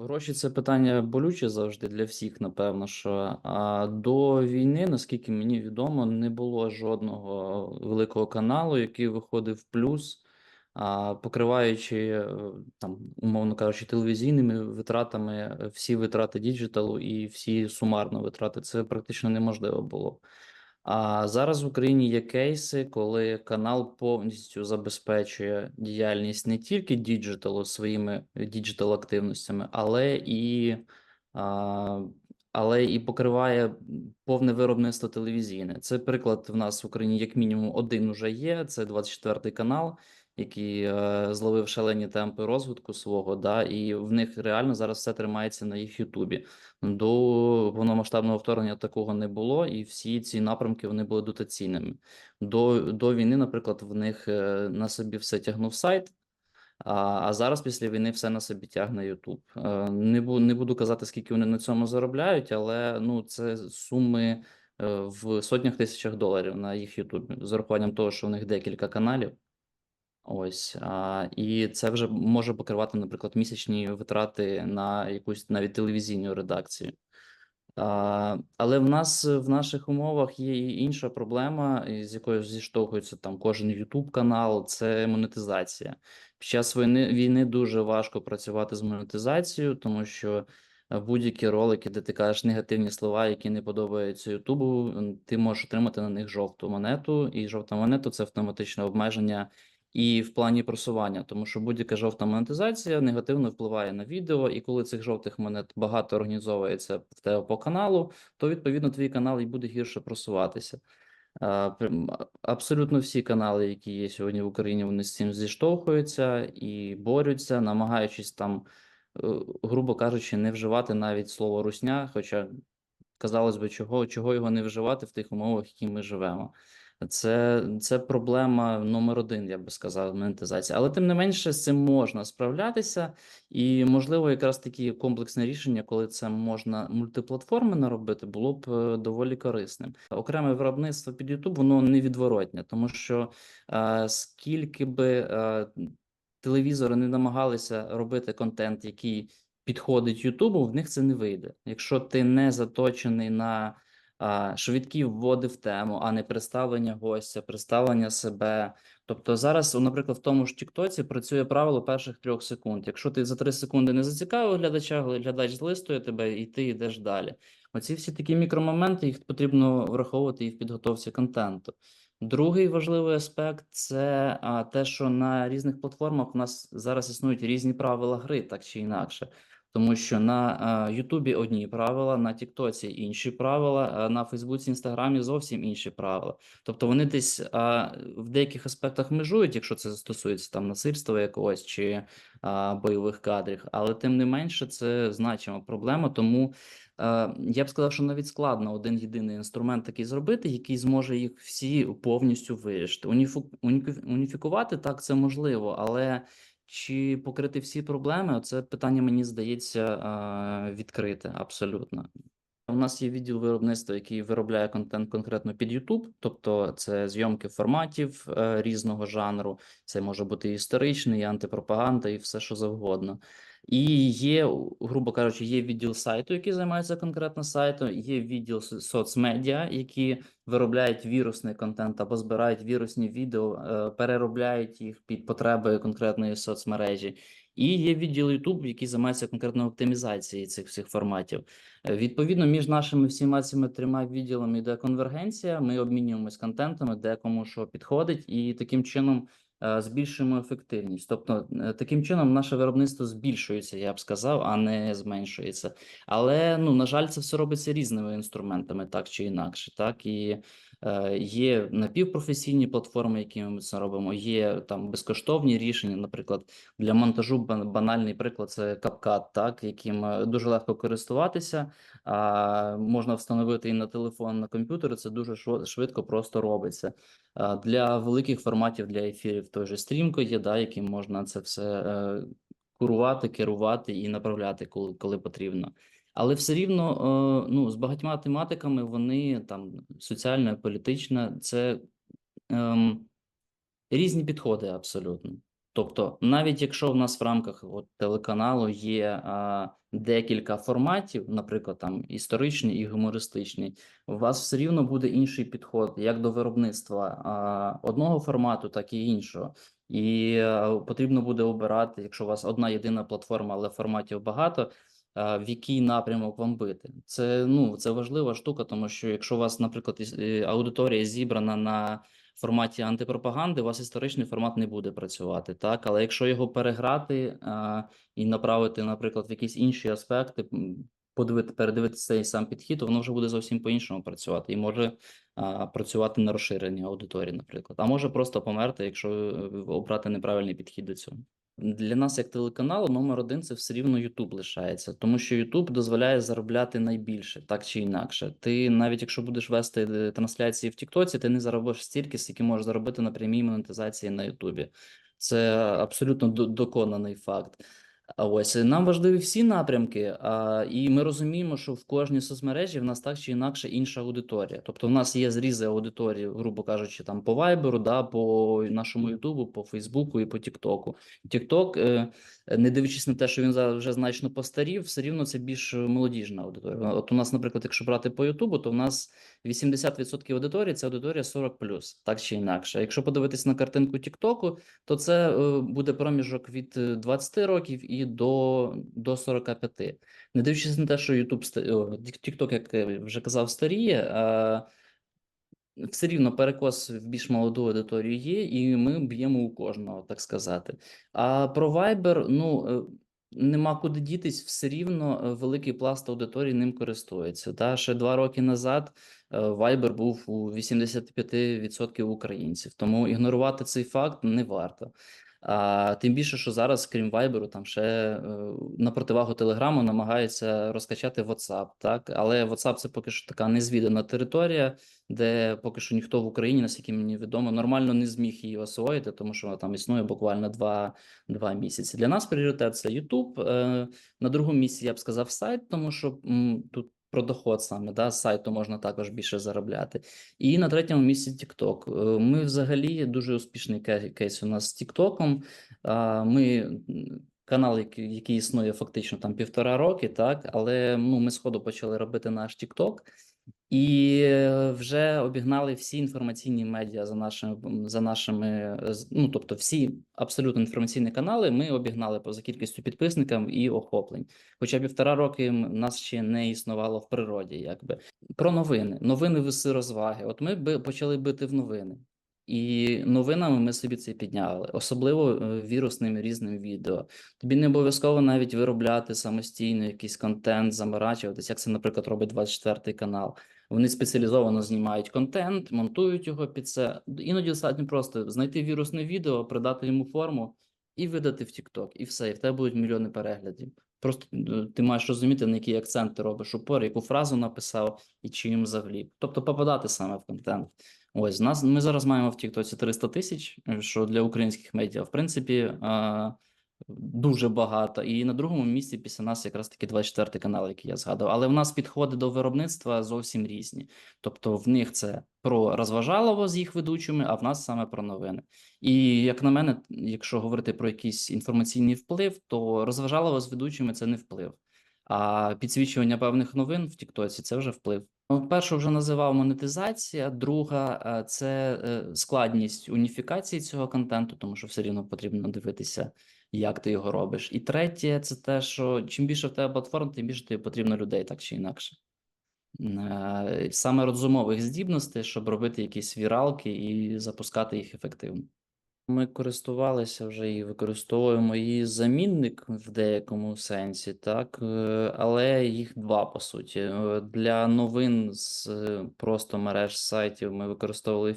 Гроші це питання болюче завжди для всіх, напевно, що а до війни, наскільки мені відомо, не було жодного великого каналу, який виходив в плюс, а покриваючи е, там, умовно кажучи, телевізійними витратами е, всі витрати діджиталу і всі сумарно витрати, це практично неможливо було. А зараз в Україні є кейси, коли канал повністю забезпечує діяльність не тільки діджиталу своїми діджитал активностями, але і, а, але і покриває повне виробництво телевізійне. Це приклад в нас в Україні, як мінімум, один уже є. Це 24 канал, який е, зловив шалені темпи розвитку свого, да, і в них реально зараз все тримається на їх Ютубі. До повномасштабного вторгнення такого не було, і всі ці напрямки вони були дотаційними. До, до війни, наприклад, в них е, на собі все тягнув сайт. А, а зараз після війни все на собі тягне YouTube. Е, Не буду, не буду казати, скільки вони на цьому заробляють, але ну це суми е, в сотнях тисячах доларів на їх YouTube, з урахуванням того, що в них декілька каналів. Ось, а, і це вже може покривати, наприклад, місячні витрати на якусь навіть телевізійну редакцію. А, але в нас в наших умовах є і інша проблема, з якою зіштовхується там кожен YouTube канал, це монетизація. Під час війни, війни дуже важко працювати з монетизацією, тому що будь-які ролики, де ти кажеш негативні слова, які не подобаються Ютубу, ти можеш отримати на них жовту монету, і жовта монета це автоматичне обмеження і в плані просування, тому що будь-яка жовта монетизація негативно впливає на відео, і коли цих жовтих монет багато організовується в тебе по каналу, то відповідно твій канал і буде гірше просуватися. Абсолютно всі канали, які є сьогодні в Україні, вони з цим зіштовхуються і борються, намагаючись там, е, грубо кажучи, не вживати навіть слово русня, хоча казалось би, чого, чого його не вживати в тих умовах, які ми живемо. Це, це проблема номер один, я би сказав, монетизація. Але тим не менше, з цим можна справлятися, і можливо, якраз такі комплексне рішення, коли це можна мультиплатформи наробити, було б е, доволі корисним. Окреме виробництво під YouTube, воно невідворотне, тому що е, скільки би е, телевізори не намагалися робити контент, який підходить Ютубу, в них це не вийде. Якщо ти не заточений на швидкі вводи в тему, а не представлення гостя, представлення себе. Тобто зараз, наприклад, в тому ж Тіктоці працює правило перших трьох секунд. Якщо ти за три секунди не зацікавив глядача, глядач злистує тебе, і ти йдеш далі. Оці всі такі мікромоменти їх потрібно враховувати і в підготовці контенту. Другий важливий аспект це те, що на різних платформах у нас зараз існують різні правила гри, так чи інакше. Тому що на Ютубі одні правила, на Тіктоці інші правила, на Фейсбуці, Інстаграмі зовсім інші правила. Тобто вони десь а, в деяких аспектах межують, якщо це стосується там насильства якогось чи а, бойових кадрів, але тим не менше це значима проблема. Тому е, я б сказав, що навіть складно один єдиний інструмент такий зробити, який зможе їх всі повністю вирішити. Уніфу, уніфікувати так це можливо, але чи покрити всі проблеми? Це питання, мені здається, відкрите абсолютно. У нас є відділ виробництва, який виробляє контент конкретно під YouTube, тобто це зйомки форматів е, різного жанру. Це може бути історичний, і антипропаганда, і все, що завгодно. І є, грубо кажучи, є відділ сайту, який займається конкретно сайтом, є відділ соцмедіа, які виробляють вірусний контент або збирають вірусні відео, е, переробляють їх під потреби конкретної соцмережі. І є відділ YouTube, який займається конкретно оптимізацією цих всіх форматів. Е, Відповідно, між нашими всіма цими трьома відділами йде конвергенція. Ми обмінюємось контентами, де кому що підходить, і таким чином е, збільшуємо ефективність. Тобто, е, таким чином наше виробництво збільшується, я б сказав, а не зменшується. Але ну на жаль, це все робиться різними інструментами, так чи інакше. Так і е, є напівпрофесійні платформи, якими ми це робимо. Є там безкоштовні рішення, наприклад, для монтажу банальний приклад це CapCut, так яким е, дуже легко користуватися. А можна встановити і на телефон, і на комп'ютер. Це дуже швидко, просто робиться. Для великих форматів для ефірів той же стрімко є, да, яким можна це все е, курувати, керувати і направляти, коли, коли потрібно. Але все рівно, е, ну, з багатьма тематиками вони там соціальна, політична, це ем, різні підходи абсолютно. Тобто, навіть якщо в нас в рамках от, телеканалу є а, декілька форматів, наприклад, там історичний і гумористичний, у вас все рівно буде інший підход як до виробництва а, одного формату, так і іншого. І е, потрібно буде обирати, якщо у вас одна єдина платформа, але форматів багато, а, в який напрямок вам бити. Це ну це важлива штука, тому що якщо у вас, наприклад, е, аудиторія зібрана на форматі антипропаганди, у вас історичний формат не буде працювати, так але якщо його переграти а, і направити, наприклад, в якісь інші аспекти, подивити, передивитися цей сам підхід, то воно вже буде зовсім по-іншому працювати і може а, працювати на розширенні аудиторії, наприклад, а може просто померти, якщо е, обрати неправильний підхід до цього. Для нас, як телеканалу, номер один це все рівно Ютуб лишається, тому що Ютуб дозволяє заробляти найбільше, так чи інакше. Ти навіть якщо будеш вести е, трансляції в Тіктоці, ти не заробиш стільки, скільки можеш заробити на прямій монетизації на Ютубі. Це абсолютно доконаний факт. А ось е, нам важливі всі напрямки, а, і ми розуміємо, що в кожній соцмережі в нас так чи інакше інша аудиторія. Тобто, в нас є зрізи аудиторії, грубо кажучи, там по Вайберу, да, по нашому Ютубу, по Фейсбуку і по Тіктоку. Тікток, е, не дивлячись на те, що він вже значно постарів, все рівно це більш молодіжна аудиторія. От у нас, наприклад, якщо брати по Ютубу, то в нас 80% аудиторії це аудиторія 40+, так чи інакше. Якщо подивитись на картинку Тіктоку, то це е, буде проміжок від е, 20 років і до, до 45. Не дивлячись на те, що YouTube, TikTok, як вже казав, старіє, а все рівно перекос в більш молоду аудиторію є, і ми б'ємо у кожного, так сказати. А про Viber, ну е, нема куди дітись, все рівно е, великий пласт аудиторії ним користується. Та ще два роки назад е, Viber був у 85% українців, тому ігнорувати цей факт не варто. А тим більше, що зараз, крім Viber, там ще е, на противагу Телеграму намагаються розкачати WhatsApp, так але WhatsApp це поки що така незвідана територія де поки що ніхто в Україні, наскільки мені відомо, нормально не зміг її освоїти, тому що вона там існує буквально два, два місяці. Для нас пріоритет це YouTube. Е, На другому місці я б сказав сайт, тому що тут про доход саме да, з сайту можна також більше заробляти. І на третьому місці TikTok. Е, Ми взагалі дуже успішний ке- кейс у нас з TikTok. Ми канал, який, який існує фактично там півтора роки, так, але ну, ми сходу почали робити наш TikTok. І е, вже обігнали всі інформаційні медіа за нашими за нашими ну тобто всі абсолютно інформаційні канали. Ми обігнали поза кількістю підписників і охоплень. Хоча півтора роки нас ще не існувало в природі. Якби про новини, новини веси розваги. От ми би почали бити в новини. І новинами ми собі це підняли, особливо е, вірусним різним відео. Тобі не обов'язково навіть виробляти самостійно якийсь контент, заморачуватись, як це, наприклад, робить 24 канал. Вони спеціалізовано знімають контент, монтують його під це. Іноді достатньо просто знайти вірусне відео, придати йому форму і видати в TikTok. І все, і в тебе будуть мільйони переглядів. Просто е, ти маєш розуміти, на який акцент ти робиш упор, яку фразу написав і чим завлік. Тобто попадати саме в контент. Ось нас ми зараз маємо в Тіктоці 300 тисяч, е, що для українських медіа, в принципі, дуже багато. І на другому місці після нас якраз таки 24 канал, який я згадував. Але в нас підходи до виробництва зовсім різні. Тобто в них це про розважалово з їх ведучими, а в нас саме про новини. І як на мене, якщо говорити про якийсь інформаційний вплив, то розважалово з ведучими це не вплив. А підсвічування певних новин в Тіктоці це вже вплив. Першу вже називав монетизація, друга е, це е, складність уніфікації цього контенту, тому що все рівно потрібно дивитися, як ти його робиш. І третє, це те, що чим більше в тебе платформ, тим більше тобі потрібно людей, так чи інакше. Е, Саме розумових здібностей, щоб робити якісь віралки і запускати їх ефективно. Ми користувалися вже і використовуємо її замінник в деякому сенсі, так, е, але їх два по суті. Е, Для новин з е, просто мереж сайтів ми використовували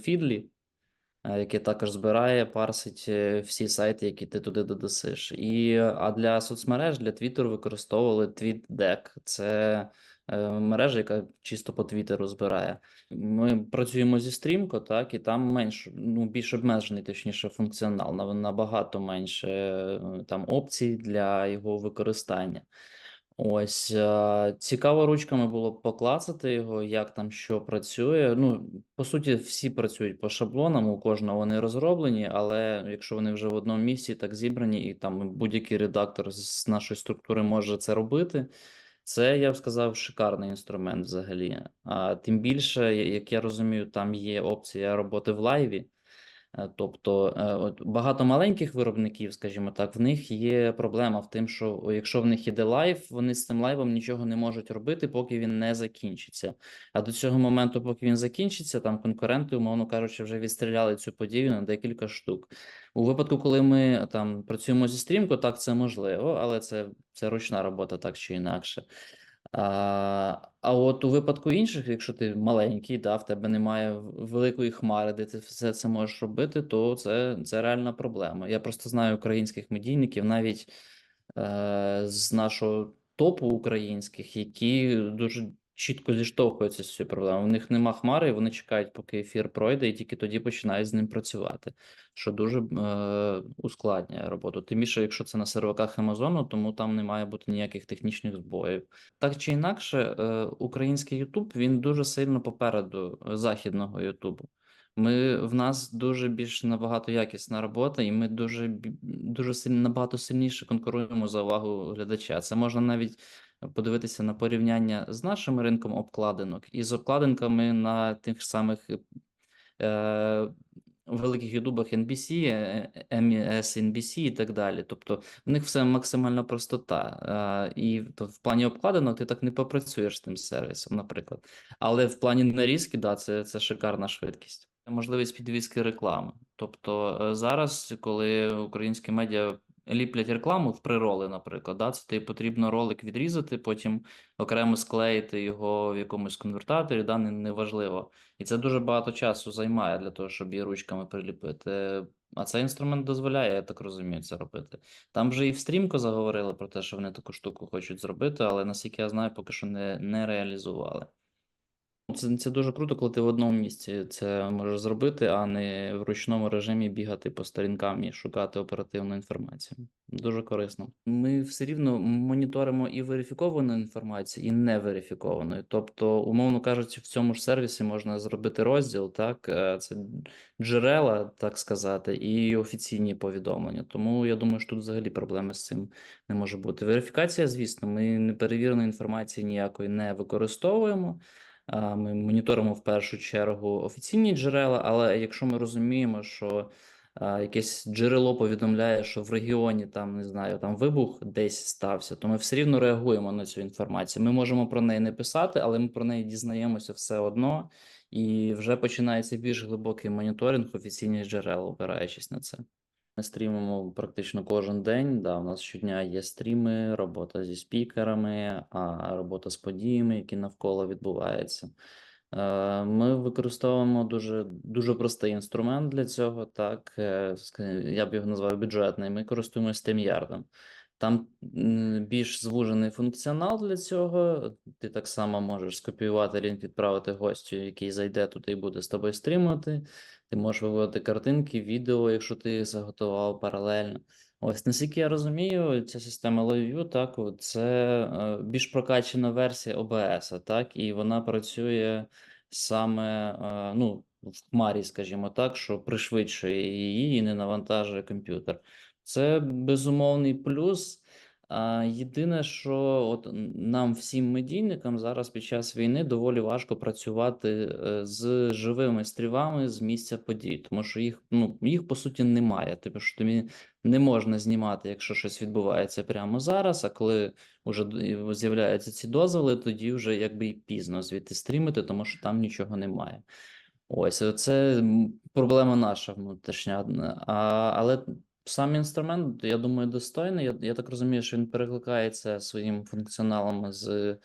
е, яке також збирає, парсить всі сайти, які ти туди додасиш. І, а для соцмереж, для Twitter використовували TweetDeck. Це мережа, яка чисто по Твіттеру збирає. Ми працюємо зі стрімко, так, і там менш, ну, більш обмежений, точніше, функціонал, на- набагато менше е, там опцій для його використання. Ось, а, цікаво ручками було б поклацати його, як там що працює. Ну, по суті, всі працюють по шаблонам, у кожного вони розроблені, але якщо вони вже в одному місці так зібрані, і там будь-який редактор з нашої структури може це робити, це, я б сказав, шикарний інструмент взагалі. А тим більше, як я розумію, там є опція роботи в лайві. Е, Тобто е, багато маленьких виробників, скажімо так, в них є проблема в тим, що якщо в них іде лайв, вони з цим лайвом нічого не можуть робити, поки він не закінчиться. А до цього моменту, поки він закінчиться, там конкуренти, умовно кажучи, вже відстріляли цю подію на декілька штук. У випадку, коли ми там працюємо зі стрімко, так це можливо, але це, це ручна робота, так чи інакше. А, от у випадку інших, якщо ти маленький, да, в тебе немає великої хмари, де ти все це можеш робити, то це, це реальна проблема. Я просто знаю українських медійників, навіть е, з нашого топу українських, які дуже чітко зіштовхуються з цією проблемою. У них нема хмари, вони чекають, поки ефір пройде, і тільки тоді починають з ним працювати, що дуже е, ускладнює роботу. Тим більше, якщо це на серваках Амазону, тому там не має бути ніяких технічних збоїв. Так чи інакше, е, український Ютуб він дуже сильно попереду е, західного Ютубу. Ми в нас дуже більш набагато якісна робота, і ми дуже дуже сильно набагато сильніше конкуруємо за увагу глядача. Це можна навіть подивитися на порівняння з нашим ринком обкладинок і з обкладинками на тих самих е, великих ютубах NBC, е, MSNBC і так далі. Тобто в них все максимальна простота. Е, і то в плані обкладинок ти так не попрацюєш з тим сервісом, наприклад. Але в плані нарізки, да, це, це шикарна швидкість. Можливість підвізки реклами. Тобто е, зараз, коли українські медіа ліплять рекламу в прироли, наприклад, да, це тобі потрібно ролик відрізати, потім окремо склеїти його в якомусь конвертаторі, да, не- неважливо. І це дуже багато часу займає для того, щоб її ручками приліпити. А цей інструмент дозволяє, я так розумію, це робити. Там вже і в стрімко заговорили про те, що вони таку штуку хочуть зробити, але наскільки я знаю, поки що не, не реалізували. Це, це дуже круто, коли ти в одному місці це можеш зробити, а не в ручному режимі бігати по сторінкам і шукати оперативну інформацію. Дуже корисно. Ми все рівно моніторимо і верифіковану інформацію, і неверифіковану. Тобто, умовно кажучи, в цьому ж сервісі можна зробити розділ, так е, це джерела, так сказати, і офіційні повідомлення. Тому я думаю, що тут взагалі проблеми з цим не може бути. Верифікація, звісно, ми неперевіреної інформації ніякої не використовуємо. Ми моніторимо в першу чергу офіційні джерела, але якщо ми розуміємо, що якесь джерело повідомляє, що в регіоні там не знаю, там вибух десь стався, то ми все рівно реагуємо на цю інформацію. Ми можемо про неї не писати, але ми про неї дізнаємося все одно, і вже починається більш глибокий моніторинг офіційних джерел, опираючись на це. Ми стрімимо практично кожен день. Да, у нас щодня є стріми, робота зі спікерами, а робота з подіями, які навколо відбуваються. Е, Ми використовуємо дуже, дуже простий інструмент для цього. Так, е, я б його назвав бюджетний. Ми користуємося StreamYard. Там більш звужений функціонал для цього. Ти так само можеш скопіювати лінк, відправити гостю, який зайде туди і буде з тобою стрімувати. Ти можеш виводити картинки, відео, якщо ти їх заготував паралельно. Ось наскільки я розумію, ця система LiveView, так, це е, більш прокачана версія OBS, так, і вона працює саме е, ну, в хмарі, скажімо так, що пришвидшує її і не навантажує комп'ютер. Це безумовний плюс. Єдине, що от нам, всім медійникам, зараз під час війни доволі важко працювати е, з живими стрімами з місця подій, тому що їх, ну, їх по суті немає. Типу, що тобі не можна знімати, якщо щось відбувається прямо зараз. А коли вже з'являються ці дозволи, тоді вже якби і пізно звідти стрімити, тому що там нічого немає. Ось це проблема наша внутрішня. А, але сам інструмент, я думаю, достойний. Я, я так розумію, що він перекликається своїм функціоналом з е,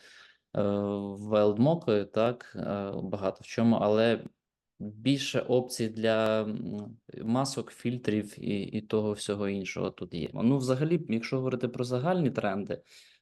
WildMock, так, е, багато в чому, але більше опцій для масок, фільтрів і, і того всього іншого тут є. Ну, взагалі, якщо говорити про загальні тренди,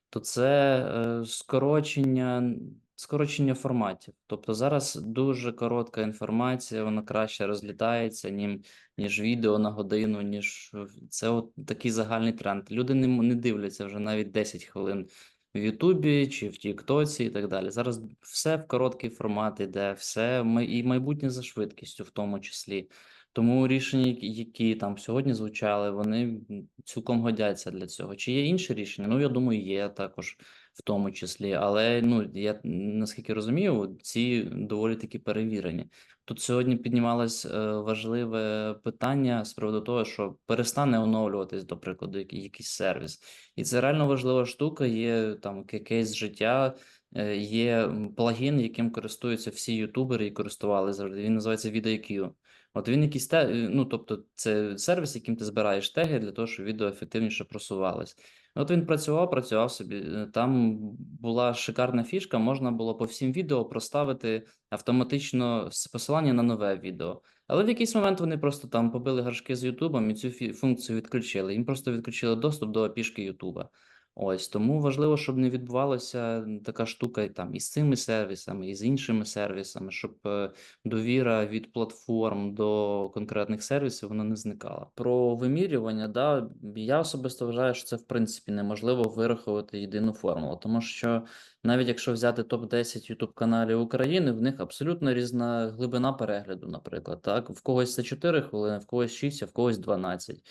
то це е, скорочення, скорочення форматів. Тобто зараз дуже коротка інформація, вона краще розлітається, ніж, ніж відео на годину, ніж це от такий загальний тренд. Люди не, не дивляться вже навіть 10 хвилин в Ютубі чи в Тіктоці і так далі. Зараз все в короткий формат іде, все і майбутнє за швидкістю, в тому числі. Тому рішення, які- там сьогодні звучали, вони цілком годяться для цього. Чи є інші рішення? Ну, я думаю, є також в тому числі. Але ну я наскільки розумію, ці доволі таки перевірені. Тут сьогодні піднімалось е, важливе питання з приводу того, що перестане оновлюватись, до прикладу, який- якийсь сервіс. І це реально важлива штука. Є там ке- кейс життя, е, є плагін, яким користуються всі ютубери і користували завжди. Він називається VidIQ. От він якийсь те, е, ну тобто, це сервіс, яким ти збираєш теги для того, щоб відео ефективніше просувалось. От він працював, працював собі. е, Там була шикарна фішка, можна було по всім відео проставити автоматично посилання на нове відео. Але в якийсь момент вони просто там побили гаршки з Ютубом і цю функцію відключили. Їм просто відключили доступ до пішки Ютуба. Ось тому важливо, щоб не відбувалася така штука там і з цими сервісами, і з іншими сервісами, щоб е, довіра від платформ до конкретних сервісів вона не зникала. Про вимірювання, да, я особисто вважаю, що це в принципі неможливо вирахувати єдину формулу, тому що навіть якщо взяти топ 10 youtube каналів України, в них абсолютно різна глибина перегляду, наприклад. Так, в когось це 4 хвилини, в когось 6, а в когось 12.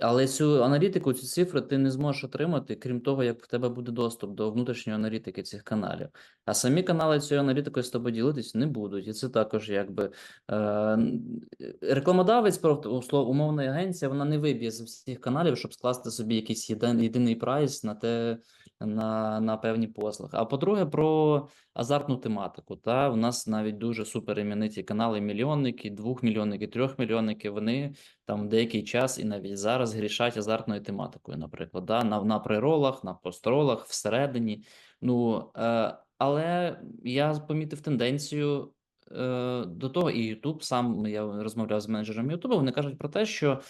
Але цю аналітику, ці цифри ти не зможеш отримати, крім того, як в тебе буде доступ до внутрішньої аналітики цих каналів. А самі канали цією аналітикою з тобою ділитись не будуть. І це також якби е, рекламодавець, умовна агенція, вона не виб'є з всіх каналів, щоб скласти собі якийсь єдин, єдиний прайс на те, на, на певні послуги. А по-друге, про азартну тематику. Та у нас навіть дуже супер імениті канали мільйонники, двохмільйонники, трьохмільйонники. Вони там деякий час і навіть зараз грішать азартною тематикою, наприклад, да? на, на приролах, на постролах, всередині. Ну, е, але я помітив тенденцію е, до того, і Ютуб сам я розмовляв з менеджером Ютуба. Вони кажуть про те, що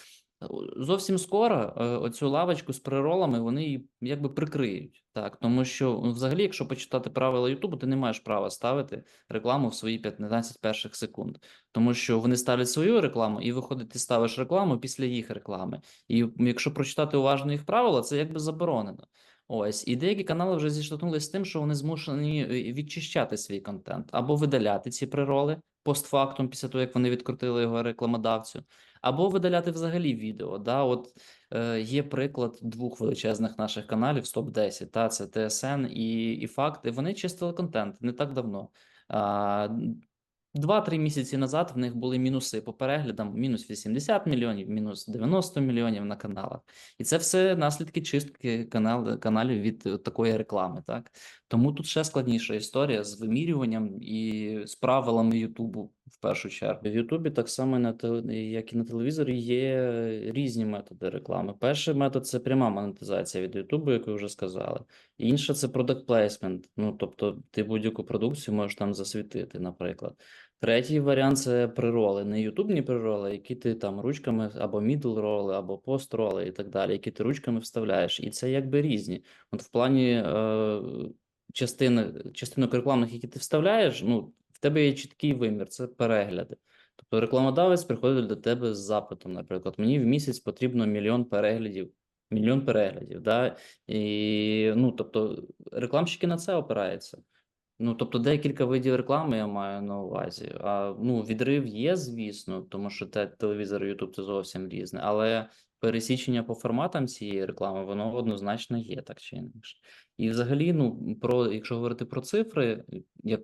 зовсім скоро е, оцю лавочку з приролами вони якби прикриють. Так, тому що ну, взагалі, якщо почитати правила Ютубу, ти не маєш права ставити рекламу в свої 15 перших секунд, тому що вони ставлять свою рекламу, і виходить, ти ставиш рекламу після їх реклами. І якщо прочитати уважно їх правила, це якби заборонено. Ось, і деякі канали вже зіштовхнулися з тим, що вони змушені е, відчищати свій контент або видаляти ці прироли постфактум, після того, як вони відкрутили його рекламодавцю, або видаляти взагалі відео. Да? От е, є приклад двох величезних наших каналів з топ-10, та це ТСН і, і Факти. Вони чистили контент не так давно. Два-три місяці назад в них були мінуси по переглядам: мінус 80 мільйонів, мінус 90 мільйонів на каналах. І це все наслідки чистки канал, каналів від такої реклами. Так тому тут ще складніша історія з вимірюванням і з правилами Ютубу в першу чергу. В Ютубі так само на як і на телевізорі є різні методи реклами. Перший метод це пряма монетизація від Ютубу, як ви вже сказали. Інше це product placement. Ну тобто, ти будь-яку продукцію можеш там засвітити, наприклад. Третій варіант це прироли, не ютубні прироли, які ти там ручками або мідл роли, або пост роли і так далі, які ти ручками вставляєш. І це якби різні. От в плані е, частини, частинок рекламних, які ти вставляєш, ну тебе є чіткий вимір, це перегляди. Тобто рекламодавець приходить до тебе з запитом, наприклад, мені в місяць потрібно мільйон переглядів. Мільйон переглядів, да? І ну тобто рекламщики на це опираються. Ну, тобто, декілька видів реклами я маю на увазі. А ну, відрив є, звісно, тому що те телевізор, Ютуб це зовсім різне, але пересічення по форматам цієї реклами, воно однозначно є, так чи інакше. І взагалі, ну, про, якщо говорити про цифри, як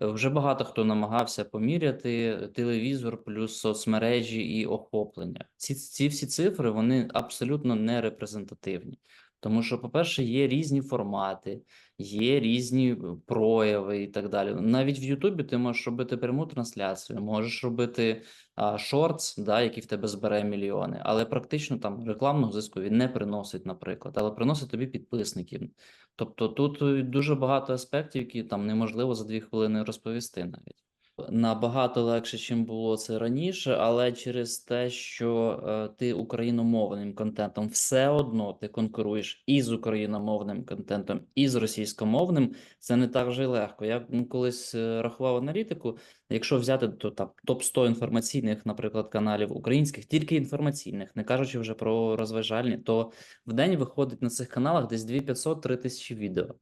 вже багато хто намагався поміряти телевізор плюс соцмережі і охоплення. Ці, ці всі цифри вони абсолютно не репрезентативні. Тому що, по-перше, є різні формати, є різні е, прояви і так далі. Навіть в Ютубі ти можеш робити пряму трансляцію, можеш робити а, шортс, да, який в тебе збере мільйони, але практично там рекламного зиску він не приносить, наприклад, але приносить тобі підписників. Тобто тут е, дуже багато аспектів, які там неможливо за дві хвилини розповісти навіть. Набагато легше, чим було це раніше, але через те, що е, ти україномовним контентом все одно ти конкуруєш і з україномовним контентом, і з російськомовним, це не так вже й легко. Я колись е, рахував аналітику. Якщо взяти то там топ 100 інформаційних, наприклад, каналів українських, тільки інформаційних, не кажучи вже про розважальні, то в день виходить на цих каналах десь 2500-3000 тисячі відео.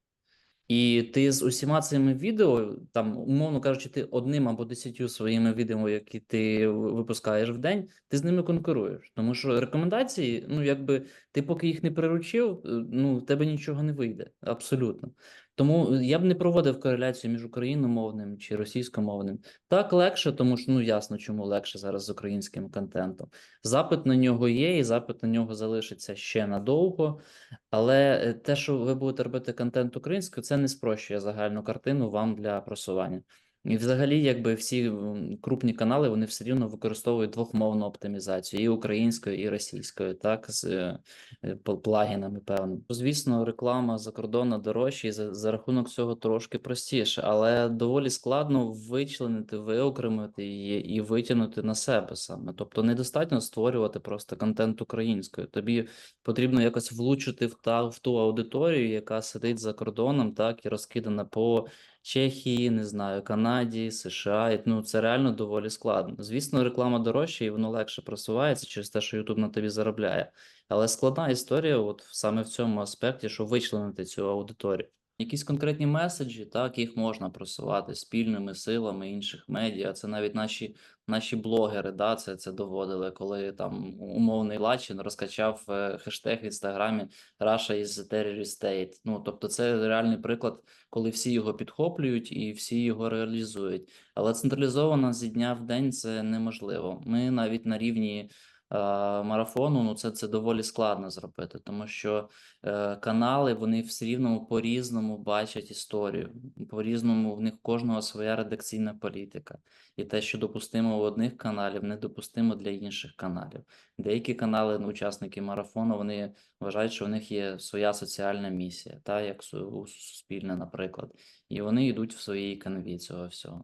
І ти з усіма цими відео, там, умовно кажучи, ти одним або десятью своїми відео, які ти випускаєш в день, ти з ними конкуруєш. Тому що рекомендації, ну якби ти поки їх не приручив, е, ну в тебе нічого не вийде. Абсолютно. Тому е, я б не проводив кореляцію між україномовним чи російськомовним. Так легше, тому що ну ясно, чому легше зараз з українським контентом. Запит на нього є, і запит на нього залишиться ще надовго. Але е, те, що ви будете робити контент українською, це не спрощує загальну картину вам для просування. І взагалі, якби всі крупні канали вони все рівно використовують двохмовну оптимізацію і українською, і російською, так, з е, плагінами певними. Звісно, реклама за закордонна дорожча, і за, за рахунок цього трошки простіше, але доволі складно вичленити, виокремити її і витягнути на себе саме. Тобто недостатньо створювати просто контент українською. Тобі потрібно якось влучити в та в ту аудиторію, яка сидить за кордоном, так і розкидана по Чехії, не знаю, Канаді, США. І, ну це реально доволі складно. Звісно, реклама дорожча і воно легше просувається через те, що YouTube на тобі заробляє. Але складна історія, от саме в цьому аспекті, що вичленити цю аудиторію. Якісь конкретні меседжі, так їх можна просувати спільними силами інших медіа. Це навіть наші наші блогери, да, це, це доводили, коли там умовний Лачин розкачав е, хештег в інстаграмі Russia is terrorist state. Ну тобто, це реальний приклад, коли всі його підхоплюють і всі його реалізують. Але централізовано зі дня в день це неможливо. Ми навіть на рівні. Марафону, ну це, це доволі складно зробити, тому що е, канали вони все рівно по-різному бачать історію, по-різному в них кожного своя редакційна політика. І те, що допустимо у одних каналів, недопустимо для інших каналів. Деякі канали, ну, учасники марафону, вони вважають, що в них є своя соціальна місія, та як у Суспільне, наприклад, і вони йдуть в своїй канві цього всього.